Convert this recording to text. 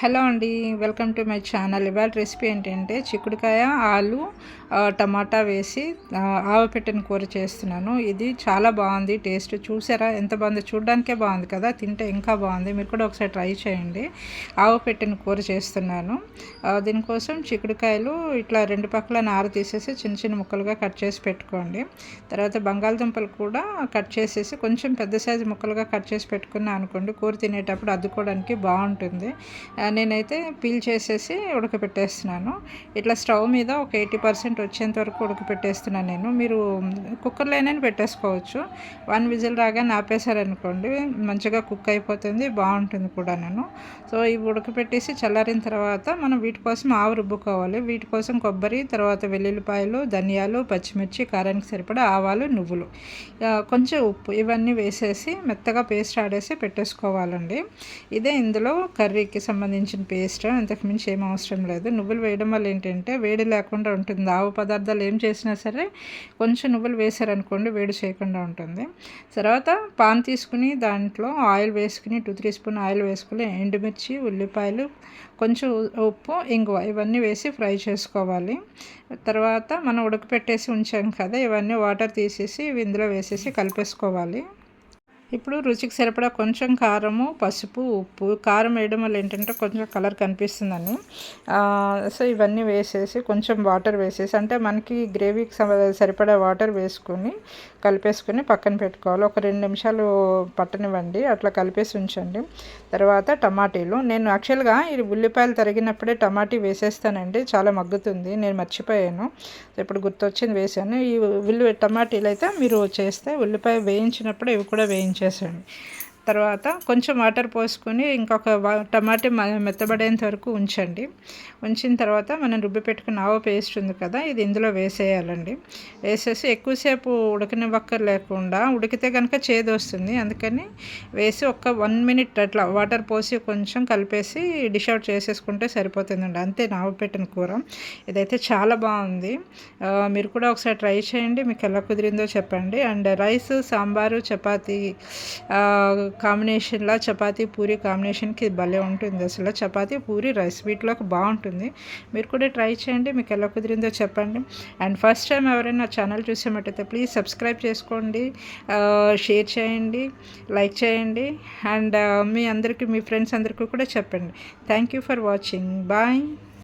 Hello అండి welcome to my channel. ఇవాళ recipe ఏంటంటే చిక్కుడుకాయ ఆలు టమాటా వేసి ఆవపెట్టిన కూర చేస్తున్నాను. ఇది చాలా బాగుంది టేస్ట్ చూసారా? ఎంత బాగుంది చూడడానికే బాగుంది కదా తింటే ఇంకా బాగుంది. మీరు కూడా ఒకసారి ట్రై చేయండి. ఆవపెట్టిన కూర చేస్తున్నాను. దీనికోసం చిక్కుడుకాయలు ఇట్లా రెండు పక్కల నార తీసేసి చిన్న చిన్న ముక్కలుగా కట్ చేసి పెట్టుకోండి. తర్వాత బంగాళదుంపలు కూడా కట్ చేసేసి కొంచెం పెద్ద సైజు ముక్కలుగా కట్ చేసి పెట్టుకున్నా అనుకోండి కూర తినేటప్పుడు అద్దుకోవడానికి బాగుంటుంది. నేనైతే పీల్ చేసేసి ఉడకపెట్టేస్తున్నాను. ఇట్లా స్టవ్ మీద ఒక ఎయిటీ పర్సెంట్ వచ్చేంత వరకు ఉడకపెట్టేస్తున్నాను నేను. మీరు కుక్కర్లోనే పెట్టేసుకోవచ్చు. వన్ విజిల్ రాగానే ఆపేశారనుకోండి మంచిగా కుక్ అయిపోతుంది బాగుంటుంది కూడా నేను సో ఇవి ఉడకపెట్టేసి చల్లారిన తర్వాత మనం వీటి కోసం ఆవు రుబ్బుకోవాలి. వీటి కోసం కొబ్బరి తర్వాత వెల్లుల్లిపాయలు ధనియాలు పచ్చిమిర్చి కారానికి సరిపడా ఆవాలు నువ్వులు. కొంచెం ఉప్పు ఇవన్నీ వేసేసి మెత్తగా పేస్ట్ ఆడేసి పెట్టేసుకోవాలండి. ఇదే ఇందులో కర్రీకి సంబంధించి సంబంధించిన పేస్ట్? అంతకు మించి ఏం అవసరం లేదు. నువ్వులు వేయడం వల్ల ఏంటంటే వేడి లేకుండా ఉంటుంది. ఆవు పదార్థాలు ఏం చేసినా సరే కొంచెం నువ్వులు వేసారనుకోండి వేడి చేయకుండా ఉంటుంది. తర్వాత పాన్ తీసుకుని దాంట్లో ఆయిల్ వేసుకుని టూ త్రీ స్పూన్ ఆయిల్ వేసుకుని ఎండుమిర్చి ఉల్లిపాయలు కొంచెం ఉప్పు ఇంగువ ఇవన్నీ వేసి ఫ్రై చేసుకోవాలి. తర్వాత మనం ఉడకపెట్టేసి ఉంచాం కదా ఇవన్నీ వాటర్ తీసేసి ఇందులో వేసేసి కలిపేసుకోవాలి. ఇప్పుడు రుచికి సరిపడా కొంచెం కారము పసుపు ఉప్పు. కారం వేయడం వల్ల ఏంటంటే కొంచెం కలర్ కనిపిస్తుందని. సో ఇవన్నీ వేసేసి కొంచెం వాటర్ వేసేసి అంటే మనకి గ్రేవీకి సరిపడా వాటర్ వేసుకొని కలిపేసుకొని పక్కన పెట్టుకోవాలి. ఒక రెండు నిమిషాలు పట్టనివ్వండి అట్లా కలిపేసి ఉంచండి. తర్వాత టమాటీలు. నేను యాక్చువల్గా ఇది ఉల్లిపాయలు తరిగినప్పుడే టమాటీ వేసేస్తానండి. చాలా మగ్గుతుంది. నేను మర్చిపోయాను. ఇప్పుడు గుర్తొచ్చింది వేసాను. ఈ ఉల్లి టమాటీలు అయితే మీరు చేస్తే ఉల్లిపాయ వేయించినప్పుడు ఇవి కూడా వేయించండి. చేసేయండి తర్వాత కొంచెం వాటర్ పోసుకొని ఇంకొక టమాటా మెత్తబడేంత వరకు ఉంచండి. ఉంచిన తర్వాత మనం రుబ్బి పెట్టుకున్న ఆవ పేస్ట్ ఉంది కదా ఇది ఇందులో వేసేయాలండి. వేసేసి ఎక్కువసేపు ఉడకనివ్వక్కర్ లేకుండా ఉడికితే కనుక చేదు వస్తుంది అందుకని వేసి ఒక వన్ మినిట్ అట్లా వాటర్ పోసి కొంచెం కలిపేసి డిష్ అవుట్ చేసేసుకుంటే సరిపోతుందండి. అంతే నావ పెట్టిన కూర. ఇదైతే చాలా బాగుంది. మీరు కూడా ఒకసారి ట్రై చేయండి. మీకు ఎలా కుదిరిందో చెప్పండి. అండ్ రైస్ సాంబారు చపాతీ కాంబినేషన్లో చపాతీ పూరి కాంబినేషన్కి భలే ఉంటుంది. అసలు చపాతీ పూరి రైస్ వీటిలోకి బాగుంటుంది. మీరు కూడా ట్రై చేయండి. మీకు ఎలా కుదిరిందో చెప్పండి. అండ్ ఫస్ట్ టైం ఎవరైనా ఛానల్ చూసేమట్టయితే ప్లీజ్ సబ్స్క్రైబ్ చేసుకోండి. షేర్ చేయండి. లైక్ చేయండి. అండ్ మీ అందరికీ మీ ఫ్రెండ్స్ అందరికీ కూడా చెప్పండి. Thank you for watching. Bye.